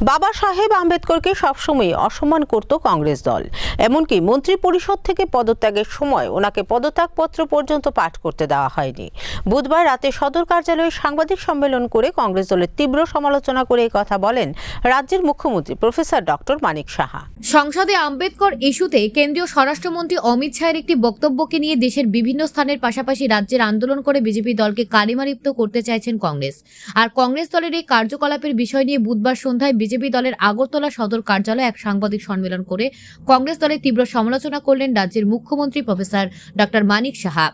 বাবা সাহেব আম্বেদকরকে সবসময় অসম্মান করত কংগ্রেস দল। এমনকি মন্ত্রী পরিষদ থেকে পদত্যাগের সময় ওনাকে পদত্যাগপত্র পর্যন্ত পাঠ করতে দেওয়া হয়নি। বুধবার রাতে সদর কার্যালয়ে সাংবাদিক সম্মেলন করে কংগ্রেস দলের তীব্র সমালোচনা করে কথা বলেন রাজ্যের মুখ্যমন্ত্রী প্রফেসর ডক্টর মানিক সাহা। সংসদে আম্বেদকর ইস্যুতে কেন্দ্রীয় স্বরাষ্ট্রমন্ত্রী অমিত শাহের একটি বক্তব্যকে নিয়ে দেশের বিভিন্ন স্থানের পাশাপাশি রাজ্যের আন্দোলন করে বিজেপি দলকে কালিমালিপ্ত করতে চাইছেন কংগ্রেস। আর কংগ্রেস দলের এই কার্যকলাপের বিষয় নিয়ে বুধবার সন্ধ্যায় বিজেপি দলের আগরতলা সদর কার্যালয়ে এক সাংবাদিক সম্মেলন করে কংগ্রেস দলের তীব্র সমালোচনা করলেন রাজ্যের মুখ্যমন্ত্রী প্রফেসর ডক্টর মানিক সাহা।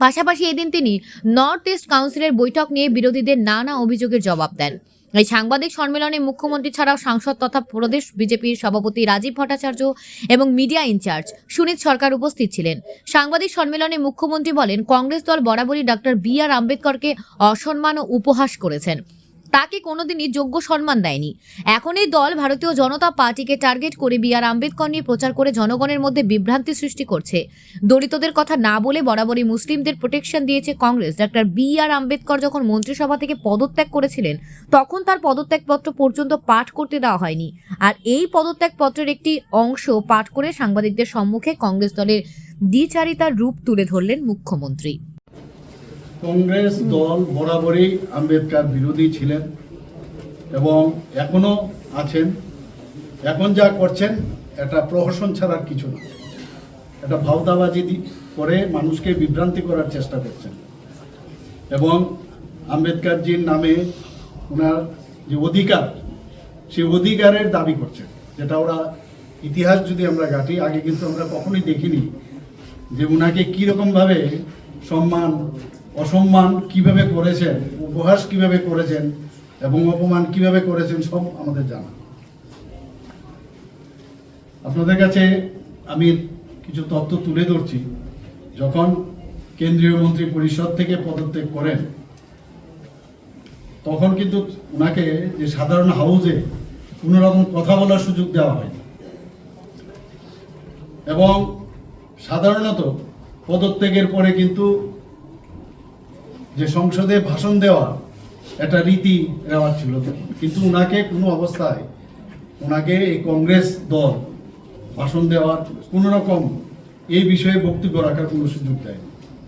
পাশাপাশি এদিন তিনি নর্থ ইস্ট কাউন্সিলের বৈঠক নিয়ে বিরোধীদের নানা অভিযোগের জবাব দেন। এই সাংবাদিক সম্মেলনে মুখ্যমন্ত্রী ছাড়াও সাংসদ তথা প্রদেশ বিজেপির সভাপতি রাজীব ভট্টাচার্য এবং মিডিয়া ইনচার্জ সুনীত সরকার উপস্থিত ছিলেন। সাংবাদিক সম্মেলনে মুখ্যমন্ত্রী বলেন, কংগ্রেস দল বরাবরই ডক্টর বি আর আম্বেদকরকে অসম্মান ও উপহাস করেছেন। তাকে কোনোদিনই যোগ্য সম্মান দেয়নি। এখন এই দল ভারতীয় জনতা পার্টিকে টার্গেট করে বি আর আম্বেদকর নিয়ে প্রচার করে জনগণের মধ্যে বিভ্রান্তি সৃষ্টি করছে। দলিতদের কথা না বলে বরাবরই মুসলিমদের প্রোটেকশন দিয়েছে কংগ্রেস। ডাক্তার বি আর আম্বেদকর যখন মন্ত্রিসভা থেকে পদত্যাগ করেছিলেন, তখন তার পদত্যাগপত্র পর্যন্ত পাঠ করতে দেওয়া হয়নি। আর এই পদত্যাগপত্রের একটি অংশ পাঠ করে সাংবাদিকদের সম্মুখে কংগ্রেস দলের দ্বিচারিতার রূপ তুলে ধরলেন মুখ্যমন্ত্রী। কংগ্রেস দল বরাবরই আম্বেদকর বিরোধী ছিলেন এবং এখনও আছেন। এখন যা করছেন, এটা প্রহসন ছাড়ার কিছু না। এটা ভাওতাবাজি করে মানুষকে বিভ্রান্তি করার চেষ্টা করছেন। এবং আম্বেদকরজির নামে ওনার যে অধিকার, সেই অধিকারের দাবি করছেন। যেটা ওরা ইতিহাস যদি আমরা ঘাটি, আগে কিন্তু আমরা কখনোই দেখিনি যে ওনাকে কীরকমভাবে সম্মান অসম্মান কীভাবে করেছেন, উপহাস কীভাবে করেছেন এবং অপমান কীভাবে করেছেন সব আমাদের জানা। আপনাদের কাছে আমি কিছু তথ্য তুলে ধরছি। যখন কেন্দ্রীয় মন্ত্রী পরিষদ থেকে পদত্যাগ করেন, তখন কিন্তু ওনাকে যে সাধারণ হাউজে কোনো রকম কথা বলার সুযোগ দেওয়া হয়নি। এবং সাধারণত পদত্যাগের পরে কিন্তু যে সংসদে ভাষণ দেওয়া একটা রীতি রেওয়াজ ছিল। কিন্তু ওনাকে কোনো অবস্থায় ওনাকে এই কংগ্রেস দল ভাষণ দেওয়ার কোনো রকম এই বিষয়ে বক্তব্য রাখার কোনো সুযোগ দেয়নি।